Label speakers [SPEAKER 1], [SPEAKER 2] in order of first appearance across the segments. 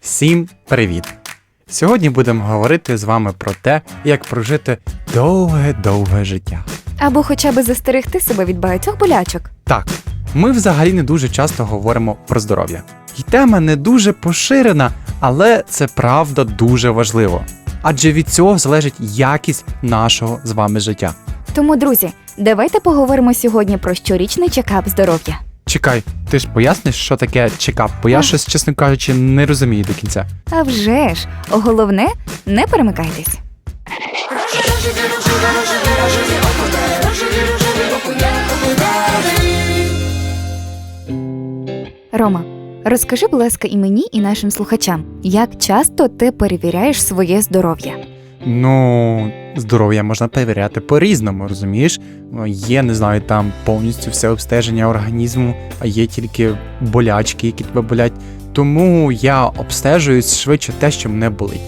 [SPEAKER 1] Всім привіт! Сьогодні будемо говорити з вами про те, як прожити довге-довге життя.
[SPEAKER 2] Або хоча б застерегти себе від багатьох болячок.
[SPEAKER 1] Так, ми взагалі не дуже часто говоримо про здоров'я. І тема не дуже поширена, але це правда дуже важливо. Адже від цього залежить якість нашого з вами життя.
[SPEAKER 2] Тому, друзі, давайте поговоримо сьогодні про щорічний чекап здоров'я.
[SPEAKER 1] Чекай, ти ж поясниш, що таке чекап, бо я
[SPEAKER 2] Ах.
[SPEAKER 1] щось, чесно кажучи, не розумію до кінця.
[SPEAKER 2] А вже ж, головне, не перемикайтесь. Рома, розкажи, будь ласка, і мені, і нашим слухачам, як часто ти перевіряєш своє здоров'я?
[SPEAKER 1] Ну, здоров'я можна перевіряти по-різному, розумієш? Є, не знаю, там повністю все обстеження організму, а є тільки болячки, які тебе болять. Тому я обстежую швидше те, що мене болить.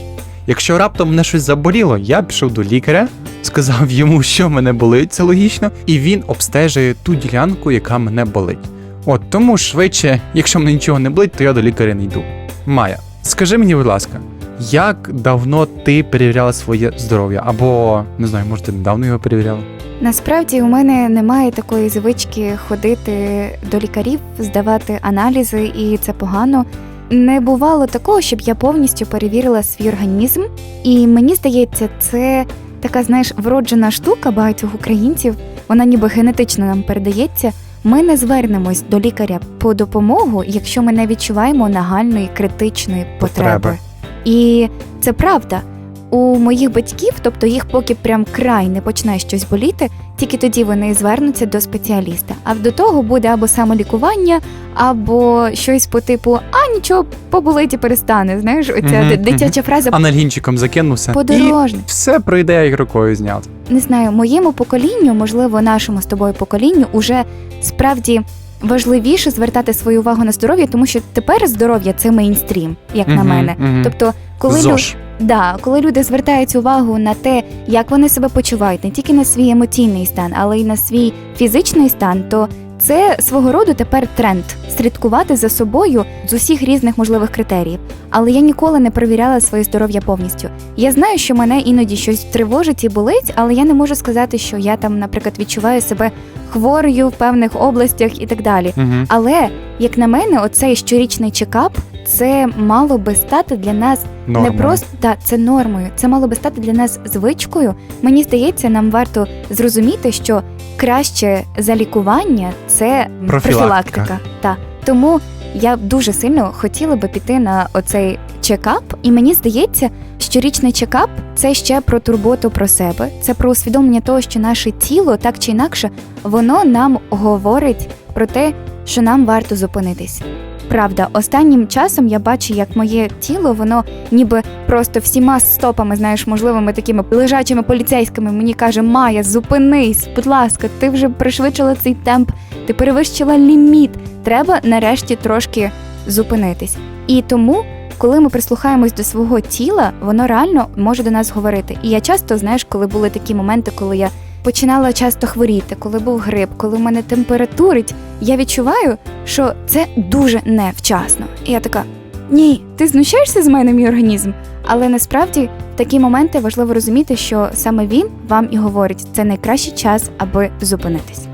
[SPEAKER 1] Якщо раптом мене щось заболіло, я пішов до лікаря, сказав йому, що мене болить, це логічно, і він обстежує ту ділянку, яка мене болить. От тому швидше, якщо мене нічого не болить, то я до лікаря не йду. Майя, скажи мені, будь ласка, як давно ти перевіряла своє здоров'я? Або не знаю, може, ти недавно його перевіряла?
[SPEAKER 2] Насправді у мене немає такої звички ходити до лікарів, здавати аналізи, і це погано. Не бувало такого, щоб я повністю перевірила свій організм, і мені здається, це така, знаєш, вроджена штука багатьох українців. Вона ніби генетично нам передається. Ми не звернемось до лікаря по допомогу, якщо ми не відчуваємо нагальної критичної потреби.
[SPEAKER 1] Потреби.
[SPEAKER 2] І це правда. У моїх батьків, тобто їх поки прям край не почне щось боліти, тільки тоді вони звернуться до спеціаліста. А до того буде або самолікування, або щось по типу А нічого поболить і перестане. Знаєш, оця
[SPEAKER 1] Мгм,
[SPEAKER 2] ди- дитяча фраза
[SPEAKER 1] Анальгінчиком закинувся. І все пройде як рукою зняти.
[SPEAKER 2] Не знаю, моєму поколінню, можливо, нашому з тобою поколінню, уже справді важливіше звертати свою увагу на здоров'я, тому що тепер здоров'я це мейнстрім, як на
[SPEAKER 1] Мгм,
[SPEAKER 2] мене.
[SPEAKER 1] мгм.
[SPEAKER 2] Тобто, коли.
[SPEAKER 1] ЗОЖ.
[SPEAKER 2] Да, коли люди звертають увагу на те, як вони себе почувають, не тільки на свій емоційний стан, але й на свій фізичний стан, то це свого роду тепер тренд слідкувати за собою з усіх різних можливих критеріїв. Але я ніколи не перевіряла своє здоров'я повністю. Я знаю, що мене іноді щось тривожить і болить, але я не можу сказати, що я там, наприклад, відчуваю себе хворою в певних областях і так далі.
[SPEAKER 1] Мгм.
[SPEAKER 2] Але як на мене, оцей щорічний чекап це мало би стати для нас не просто та це нормою. Це мало би стати для нас звичкою. Мені здається, нам варто зрозуміти, що краще за лікування це
[SPEAKER 1] Профілактика.
[SPEAKER 2] Та тому я дуже сильно хотіла би піти на оцей чекап, і мені здається, щорічний чекап це ще про турботу про себе, це про усвідомлення того, що наше тіло так чи інакше воно нам говорить про те, що нам варто зупинитись. Правда, останнім часом я бачу, як моє тіло, воно ніби просто всіма стопами, знаєш, можливими такими лежачими поліцейськими мені каже: Майя, зупинись, будь ласка, ти вже пришвидшила цей темп, ти перевищила ліміт. Треба нарешті трошки зупинитись. І тому, коли ми прислухаємось до свого тіла, воно реально може до нас говорити. І я часто, знаєш, коли були такі моменти, коли я починала часто хворіти, коли був грип, коли в мене температурить, я відчуваю, що це дуже невчасно. І я така: ні, ти знущаєшся з мене, мій організм. Але насправді в такі моменти важливо розуміти, що саме він вам і говорить, це найкращий час, аби зупинитись.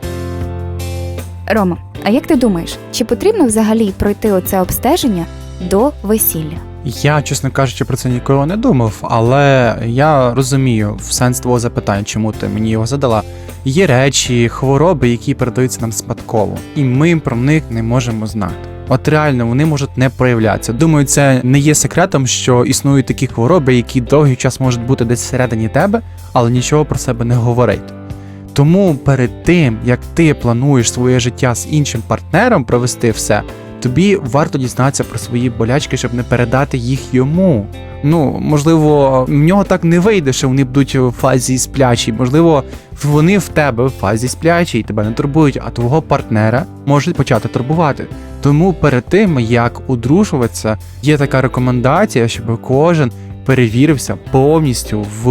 [SPEAKER 2] Рома, а як ти думаєш, чи потрібно взагалі пройти оце обстеження до весілля?
[SPEAKER 1] Я, чесно кажучи, про це ніколи не думав, але я розумію в сенс твого запитання, чому ти мені його задала. Є речі, хвороби, які передаються нам спадково, і ми про них не можемо знати. От реально вони можуть не проявлятися. Думаю, це не є секретом, що існують такі хвороби, які довгий час можуть бути десь всередині тебе, але нічого про себе не говорять. Тому перед тим, як ти плануєш своє життя з іншим партнером провести все, тобі варто дізнатися про свої болячки, щоб не передати їх йому. Ну, можливо, в нього так не вийде, що вони будуть в фазі сплячій. Можливо, вони в тебе в фазі сплячій, тебе не турбують, а твого партнера можуть почати турбувати. Тому перед тим, як одружуватися, є така рекомендація, щоб кожен перевірився повністю в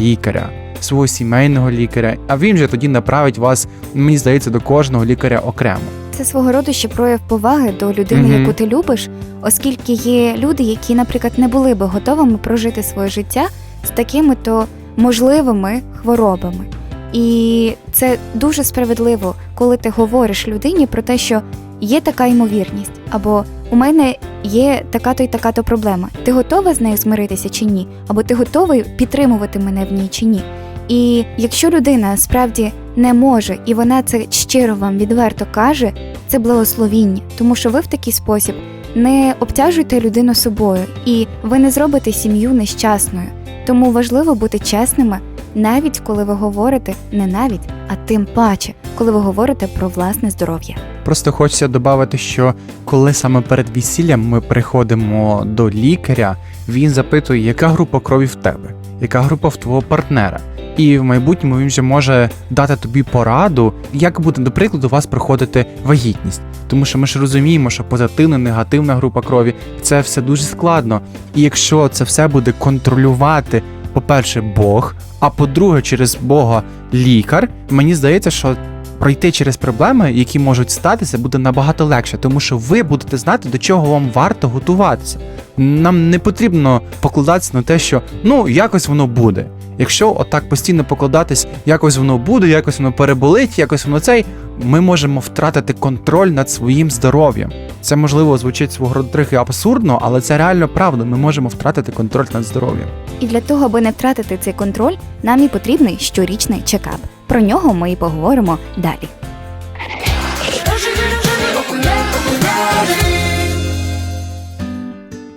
[SPEAKER 1] лікаря, свого сімейного лікаря, а він же тоді направить вас, мені здається, до кожного лікаря окремо.
[SPEAKER 2] Це свого роду ще прояв поваги до людини,
[SPEAKER 1] Мгм.
[SPEAKER 2] яку ти любиш, оскільки є люди, які, наприклад, не були би готовими прожити своє життя з такими то можливими хворобами. І це дуже справедливо, коли ти говориш людині про те, що є така ймовірність, або у мене є така то й така то проблема. Ти готова з нею змиритися чи ні? Або ти готовий підтримувати мене в ній чи ні? І якщо людина справді не може, і вона це щиро вам відверто каже, це благословіння, тому що ви в такий спосіб не обтяжуєте людину собою, і ви не зробите сім'ю нещасною. Тому важливо бути чесними, навіть коли ви говорите не навіть, а тим паче, коли ви говорите про власне здоров'я.
[SPEAKER 1] Просто хочеться додати, що коли саме перед весіллям ми приходимо до лікаря, він запитує, яка група крові в тебе, яка група в твого партнера. І в майбутньому він вже може дати тобі пораду, як буде, до прикладу, у вас проходити вагітність. Тому що ми ж розуміємо, що позитивна, негативна група крові це все дуже складно. І якщо це все буде контролювати, по-перше, Бог, а по-друге, через Бога лікар, мені здається, що пройти через проблеми, які можуть статися, буде набагато легше, тому що ви будете знати, до чого вам варто готуватися. Нам не потрібно покладатися на те, що ну якось воно буде. Якщо отак постійно покладатись, якось воно буде, якось воно переболить, якось воно цей, ми можемо втратити контроль над своїм здоров'ям. Це можливо звучить свого роду трохи абсурдно, але це реально правда. Ми можемо втратити контроль над здоров'ям.
[SPEAKER 2] І для того, аби не втратити цей контроль, нам і потрібний щорічний чекап. Про нього ми і поговоримо далі.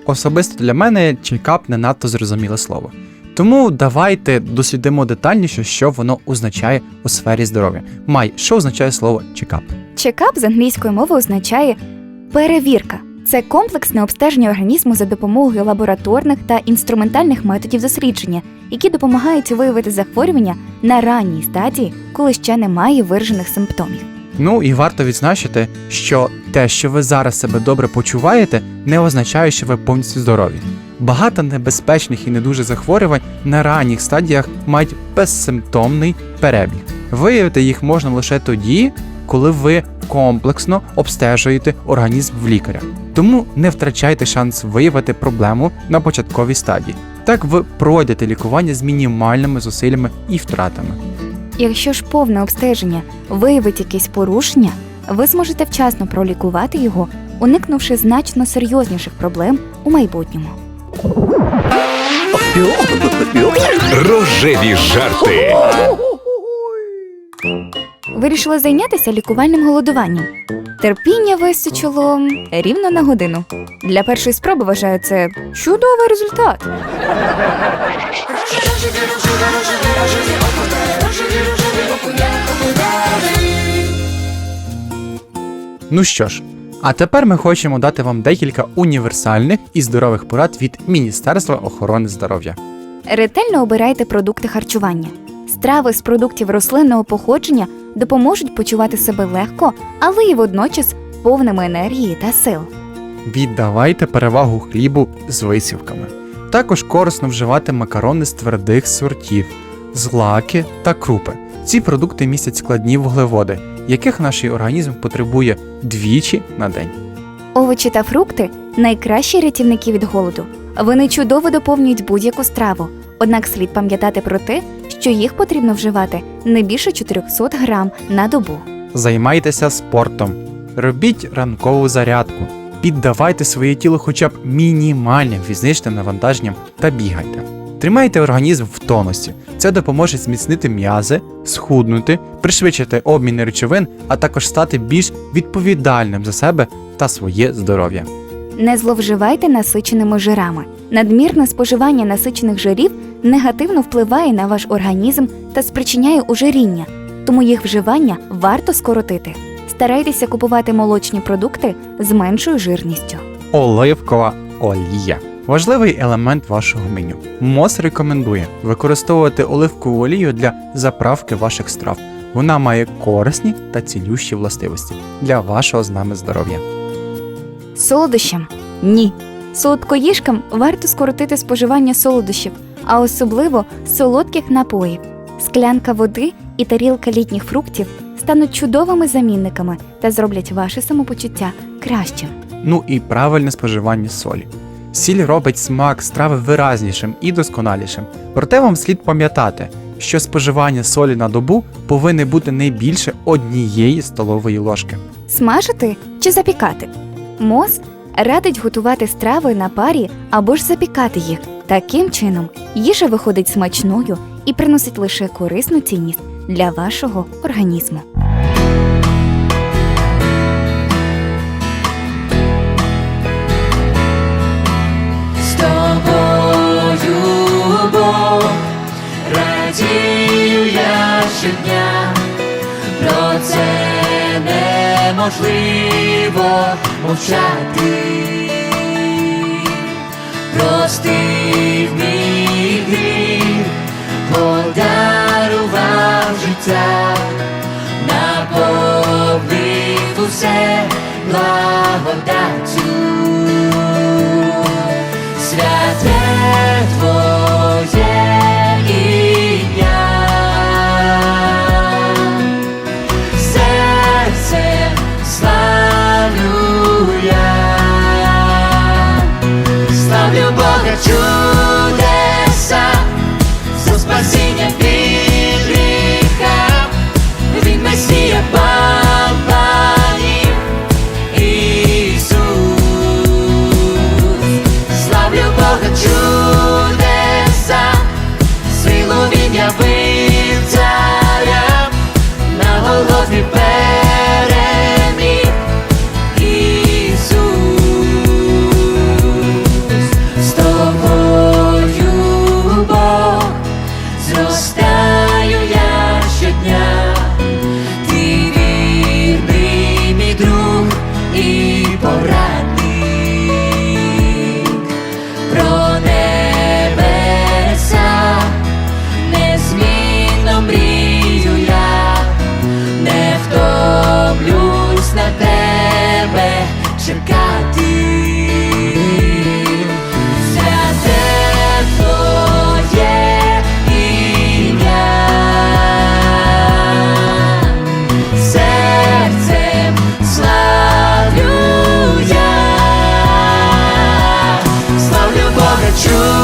[SPEAKER 1] Особисто для мене чекап не надто зрозуміле слово. Тому давайте дослідимо детальніше, що воно означає у сфері здоров'я. Май, що означає слово чекап?
[SPEAKER 2] Чекап з англійської мови означає перевірка. Це комплексне обстеження організму за допомогою лабораторних та інструментальних методів дослідження, які допомагають виявити захворювання на ранній стадії, коли ще немає виражених симптомів.
[SPEAKER 1] Ну і варто відзначити, що те, що ви зараз себе добре почуваєте, не означає, що ви повністю здорові. Багато небезпечних і не дуже захворювань на ранніх стадіях мають безсимптомний перебіг. Виявити їх можна лише тоді, коли ви комплексно обстежуєте організм в лікаря. Тому не втрачайте шанс виявити проблему на початковій стадії. Так ви пройдете лікування з мінімальними зусиллями і втратами.
[SPEAKER 2] Якщо ж повне обстеження виявить якесь порушення, ви зможете вчасно пролікувати його, уникнувши значно серйозніших проблем у майбутньому.
[SPEAKER 3] Рожеві жарти.
[SPEAKER 2] Вирішили зайнятися лікувальним голодуванням. Терпіння вистачило рівно на годину. Для першої спроби вважаю це чудовий результат.
[SPEAKER 1] Ну що ж, а тепер ми хочемо дати вам декілька універсальних і здорових порад від Міністерства охорони здоров'я.
[SPEAKER 2] Ретельно обирайте продукти харчування. Страви з продуктів рослинного походження допоможуть почувати себе легко, але й водночас повними енергії та сил.
[SPEAKER 1] Віддавайте перевагу хлібу з висівками. Також корисно вживати макарони з твердих сортів, злаки та крупи. Ці продукти містять складні вуглеводи, яких наш організм потребує двічі на день.
[SPEAKER 2] Овочі та фрукти найкращі рятівники від голоду. Вони чудово доповнюють будь-яку страву. Однак слід пам'ятати про те, що їх потрібно вживати не більше 400 грам на добу.
[SPEAKER 1] Займайтеся спортом, робіть ранкову зарядку, піддавайте своє тіло хоча б мінімальним фізичним навантаженням та бігайте. Тримайте організм в тонусі. Це допоможе зміцнити м'язи, схуднути, пришвидшити обмін речовин, а також стати більш відповідальним за себе та своє здоров'я.
[SPEAKER 2] Не зловживайте насиченими жирами. Надмірне споживання насичених жирів негативно впливає на ваш організм та спричиняє ожиріння, тому їх вживання варто скоротити. Старайтеся купувати молочні продукти з меншою жирністю.
[SPEAKER 1] Оливкова олія. Важливий елемент вашого меню. МОЗ рекомендує використовувати оливкову олію для заправки ваших страв. Вона має корисні та цілющі властивості для вашого з нами здоров'я.
[SPEAKER 2] Солодощам ні. Солодкоїжкам варто скоротити споживання солодощів, а особливо солодких напоїв. Склянка води і тарілка літніх фруктів стануть чудовими замінниками та зроблять ваше самопочуття кращим.
[SPEAKER 1] Ну і правильне споживання солі. Сіль робить смак страви виразнішим і досконалішим. Проте вам слід пам'ятати, що споживання солі на добу повинне бути не більше однієї столової ложки.
[SPEAKER 2] Смажити чи запікати? МОЗ радить готувати страви на парі або ж запікати їх. Таким чином, їжа виходить смачною і приносить лише корисну цінність для вашого організму.
[SPEAKER 4] З тобою, Бог, щодня, про це неможливо мовчати. Простив подарував життя, наповнив усе благодаттю. Святе Твоє Бога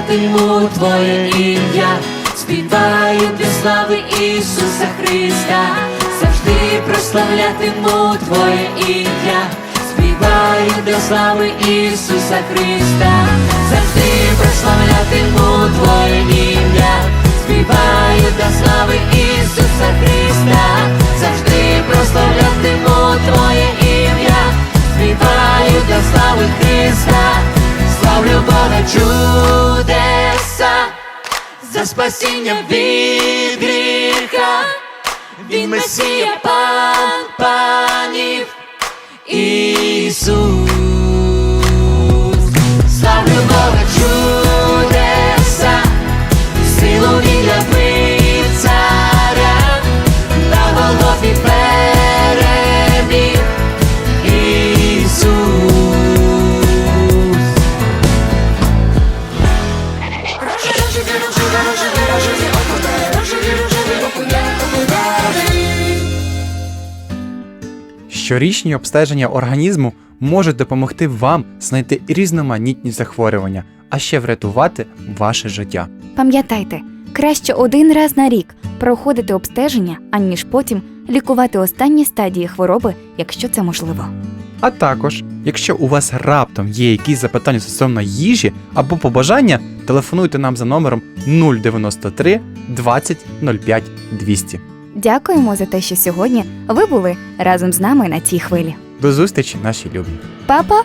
[SPEAKER 4] прославлятиму Твоє ім'я, співаю для слави Ісуса Христа, завжди прославлятиму Твоє ім'я, співаю для слави Ісуса Христа, завжди прославлятиму Твоє ім'я, співаю для слави Ісуса Христа, завжди за спасіння від гріха, він Месія пан панів, Ісус.
[SPEAKER 1] Щорічні обстеження організму можуть допомогти вам знайти різноманітні захворювання, а ще врятувати ваше життя.
[SPEAKER 2] Пам'ятайте, краще один раз на рік проходити обстеження, аніж потім лікувати останні стадії хвороби, якщо це можливо.
[SPEAKER 1] А також, якщо у вас раптом є якісь запитання стосовно їжі або побажання, телефонуйте нам за номером 093 20 05 200.
[SPEAKER 2] Дякуємо за те, що сьогодні ви були разом з нами на цій хвилі.
[SPEAKER 1] До зустрічі, наші любі.
[SPEAKER 2] Папа.